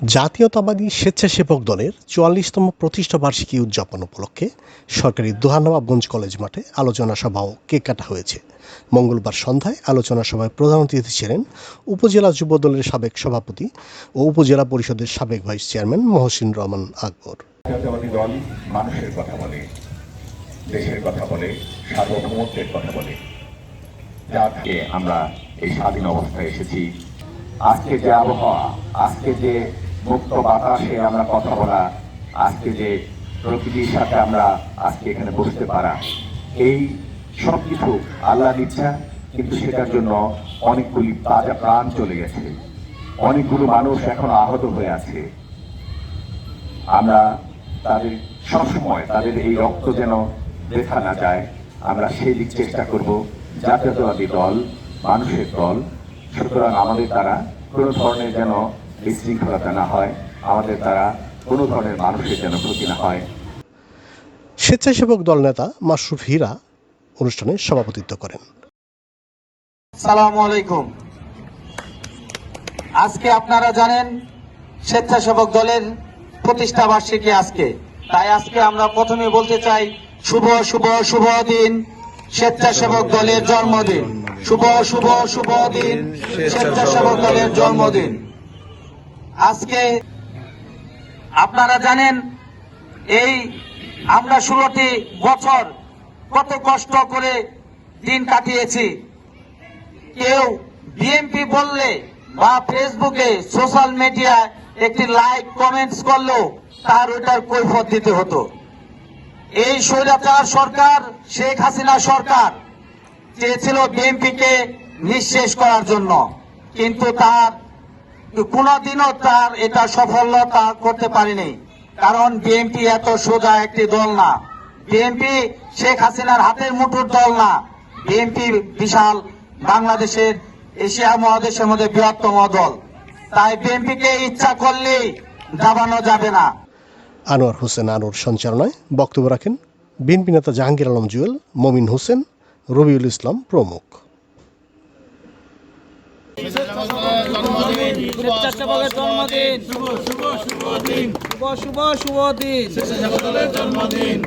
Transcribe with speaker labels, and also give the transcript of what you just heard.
Speaker 1: জাতীয়তাবাদী স্বেচ্ছাসেবক দলের চুয়াল্লিশতম প্রতিষ্ঠা বার্ষিকী উদযাপন উপলক্ষে সরকারি দোহানবাবগঞ্জ কলেজ মাঠে আলোচনা সভা ও কেক কাটা হয়েছে। মঙ্গলবার সন্ধ্যায় আলোচনা সভায় প্রধান অতিথি ছিলেন উপজেলা যুব দলের সাবেক সভাপতি ও উপজেলা পরিষদের সাবেক ভাইস চেয়ারম্যান মহসিন রহমান আকবর।
Speaker 2: আমরা এই স্বাধীন অবস্থায় এসেছি আজকে যে আবহাওয়া, আজকে যে মুক্ত বাতাসে আমরা কথা বলা আজকে যে প্রকৃতির সাথে আমরা আজকে এখানে বসতে পারা, এই সব কিছু আল্লাহর ইচ্ছা কিন্তু সেটার জন্য অনেকগুলি তাজা প্রাণ চলে গেছে। অনেকগুলো মানুষ এখন আহত হয়ে আছে। আমরা তাদের সবসময় তাদের এই রক্ত যেন দেখা না যায়, আমরা সেই দিক চেষ্টা করব জাতীয়তাবাদী দল, মানুষের দল সুতরাং আমাদের দ্বারা কোনো ধরনের যেন বিশৃঙ্খলতা না হয় আমাদের দ্বারা কোনো ধরনের মানুষের যেন ক্ষতি না হয়।
Speaker 1: স্বেচ্ছাসেবক দল নেতা মাসরুফ হীরা অনুষ্ঠানে সভাপতিত্ব করেন।
Speaker 3: সালাম আলাইকুম। আজকে আপনারা জানেন স্বেচ্ছাসেবক দলের প্রতিষ্ঠা বার্ষিকী আজকে। তাই আজকে আমরা প্রথমে বলতে চাই শুভ শুভ শুভ দিন স্বেচ্ছাসেবক দলের জন্মদিন। শুভ শুভ শুভ দিন। স্বেচ্ছাসেবক জন্মদিন। আজকে আপনারা জানেন, এই আমরা ষোলোটি বছর কত কষ্ট করে দিন কাটিয়েছি। কেউ বিএমপি বললে বা ফেসবুকে, সোশ্যাল মিডিয়ায় একটি লাইক, কমেন্টস করলেও তার ওইটার কৈফত দিতে হতো। এই স্বৈরাচার সরকার, শেখ হাসিনা সরকার চেয়েছিল বিএনপিকে নিঃশেষ করার জন্য, কিন্তু তার কোনোদিনও তার এটা সফলতা করতে পারেনি। কারণ বিএনপি এত সোজা একটি দল না। বিএনপি শেখ হাসিনার হাতের মুঠোর দল না। বিএনপি বিশাল বাংলাদেশের, এশিয়া মহাদেশের মধ্যে বৃহত্তম দল। তাই বিএনপিকে ইচ্ছা করলেই দাবানো যাবে না।
Speaker 1: আনোয়ার হোসেন আনোর সঞ্চালনায় বক্তব্য রাখেন বিএনপি নেতা জাহাঙ্গীর আলম জুয়েল, মমিন হোসেন রবিউল ইসলাম প্রমুখ।
Speaker 4: জন্মদিন। শুভ শুভ শুভ দিন। শুভ শুভ দিন।